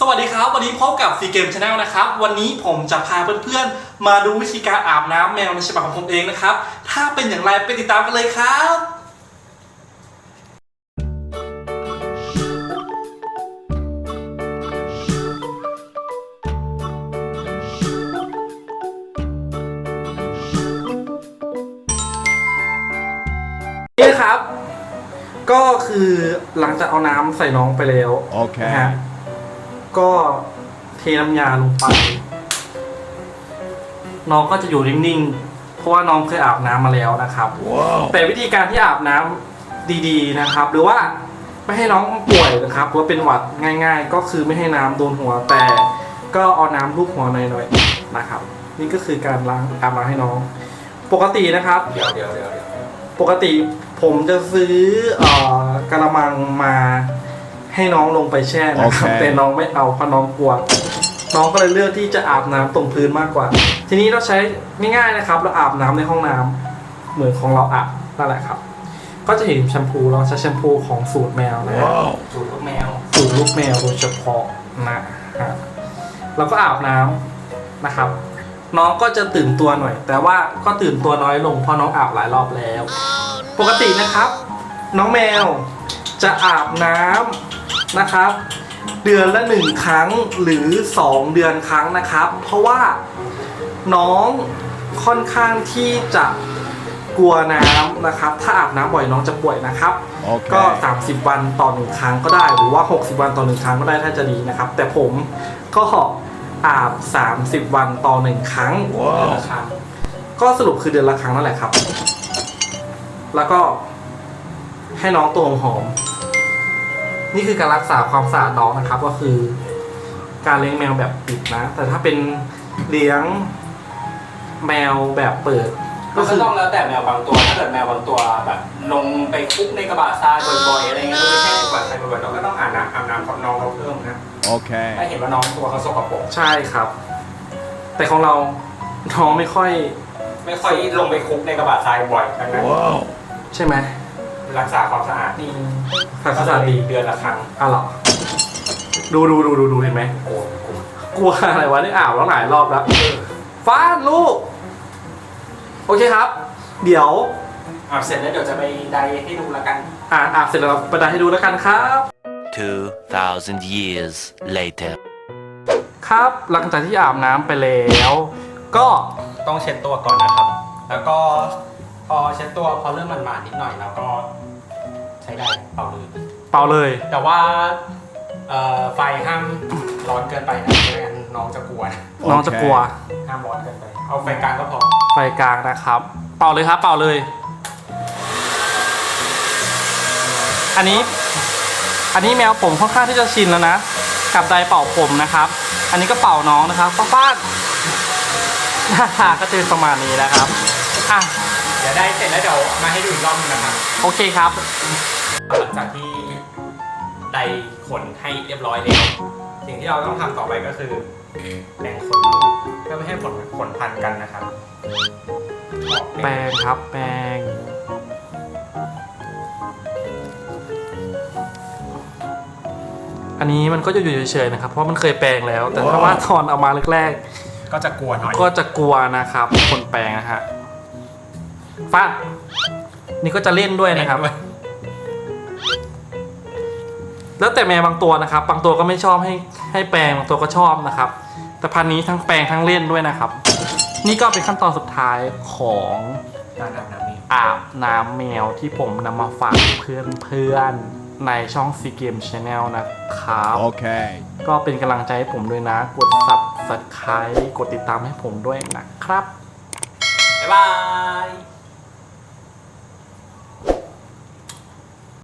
สวัสดีครับ วันนี้พบกับซีเกมชาแนลนะครับ วันนี้ผมจะพาเพื่อนๆ มาดูวิธีการอาบน้ำแมวในฉบับของผมเองนะครับ ถ้าเป็นอย่างไรไปติดตามกันเลยครับนี่ครับ ก็คือหลังจากเอาน้ำใส่น้องไปแล้วโอเคนะฮะ ก็เทน้ำยาลงไป น้องก็จะอยู่นิ่งๆ เพราะว่าน้องเคยอาบน้ำมาแล้วนะครับว้าวแต่วิธีการที่อาบน้ำดีๆนะครับ หรือว่าไม่ให้น้องป่วยนะครับหรือว่าเป็นหวัดง่าย ๆ ก็คือไม่ให้น้ำโดนหัวแต่ก็เอาน้ำลูบหัวหน่อยๆนะครับ นี่ก็คือการล้างอาบน้ำให้น้อง ปกตินะครับ เดี๋ยวเดี๋ยวเดี๋ยวเดี๋ยวปกติผมจะซื้อเอ่อกระมังมา ให้น้องลงไปแช่นะครับโอเคแต่น้องไม่เอาเพราะน้องกลัว น้องก็เลยเลือกที่จะอาบน้ำตรงพื้นมากกว่า ทีนี้เราใช้ง่ายๆนะครับ เราอาบน้ำในห้องน้ำเหมือนของเราอาบนั่นแหละครับ ก็จะเห็นแชมพูเราใช้แชมพูของสูตรแมวนะฮะว้าวจูดลูกแมว สูตรลูกแมวโดยเฉพาะนะฮะเราก็อาบน้ำนะครับน้องก็จะตื่นตัวหน่อย แต่ว่าก็ตื่นตัวน้อยลงเพราะน้องอาบหลายรอบแล้ว ปกตินะครับ น้องแมวจะอาบน้ำ นะครับ เดือนละหนึ่งครั้งหรือสองเดือนครั้งนะครับ เพราะว่าน้องค่อนข้างที่จะกลัวน้ำนะครับ ถ้าอาบน้ำบ่อยน้องจะป่วยนะครับโอเคก็ 30 วันต่อหนึ่งครั้งก็ได้ หรือว่า 60 วันต่อหนึ่งครั้งก็ได้ถ้าจะดีนะครับ แต่ผมก็อาบ 30 วันต่อหนึ่งครั้งว้าวนะครับก็สรุปคือเดือนละครั้งนั่นแหละครับ แล้วก็ให้น้องตัวหอม นี่คือการรักษาความสะอาดน้องนะครับ ก็คือ การเลี้ยงแมวแบบปิดนะ แต่ถ้าเป็นเลี้ยงแมวแบบเปิด ก็ก็คืคืออต้องแล้วแต่แมวบางตัว ถ้าเกิดแมวบางตัวแบบลงไปคลุกในกระบะทรายบ่อยๆอะไรเงี้ยไม่ใช่ในกระบะทรายบ่อยๆเราก็ต้องอาบน้ำอาบน้ำกับน้องเขาเพิ่มนะโอเคถ้าเห็นว่าน้องตัวเขาสกปรกใช่ครับ แต่ของเราน้องไม่ค่อยไม่ค่อยลงไปคลุกในกระบะทรายบ่อยดังนั้นว้าวใช่ไหม รักษาความสะอาดนี่รักษาดีเดือนละครั้งอะเหรอดูดูดูดูดูเห็นไหมโอ้โหกลัวอะไรวะนี่อาบแล้วหลายรอบแล้วฟาดลูก โอเคครับ เดี๋ยว อาบเสร็จแล้วเดี๋ยวจะไปไดให้ดูละกัน อ่าอาบเสร็จแล้วเราไปได้ให้ดูแล้วกันครับ 2,000 years later. ครับหลังจากที่อาบน้ำไปแล้ว ก็ต้องเช็ดตัวก่อนนะครับ แล้วก็ พอเช็ดตัวพอเริ่มมันมาดๆนิดหน่อยแล้วก็ใช้ได้เป่าเลย เป่าเลย แต่ว่าเอ่อไฟห้ามร้อนเกินไปนะไม่งั้นน้องจะกลัวนะน้องจะกลัว ห้ามร้อนเกินไป เอาไฟกลางก็พอ ไฟกลางนะครับ เป่าเลยครับ เป่าเลย อันนี้ อันนี้แมวผมค่อนข้างที่จะชินแล้วนะ กับไดร์เป่าผมนะครับ อันนี้ก็เป่าน้องนะครับป้าป้าดหน้าตาก็จะเป็นประมาณนี้นะครับ อะเดี๋ยวได้เสร็จแล้วเดี๋ยวมาให้ดูอีกรอบนึงนะครับโอเคครับ หลังจากที่ได้ขนให้เรียบร้อยแล้วสิ่งที่เราต้องทำต่อไปก็คือแบ่งขนเพื่อไม่ให้ขนขนพันกันนะครับออกแปรงครับแปรงอันนี้มันก็จะอยู่เฉยๆนะครับ เพราะมันเคยแปรงแล้ว แต่ถ้าว่าตอนเอามาแรกก็จะกลัวหน่อยๆก็จะกลัวนะครับ คนแปรงนะฮะ ฟ้าดนี่ก็จะเล่นด้วยนะครับ แล้วแต่แมวบางตัวนะครับ บางตัวก็ไม่ชอบให้ให้แปรงบางตัวก็ชอบนะครับ แต่พันธุ์นี้ทั้งแปรงทั้งเล่นด้วยนะครับ นี่ก็เป็นขั้นตอนสุดท้ายของการอาบน้ำนี่อาบน้ำแมวที่ผมนำมาฝากเพื่อนๆในช่อง Sea Game Channel นะครับ โอเค ก็เป็นกำลังใจให้ผมด้วยนะ กด subscribe กดติดตามให้ผมด้วยนะครับ บ๊ายบาย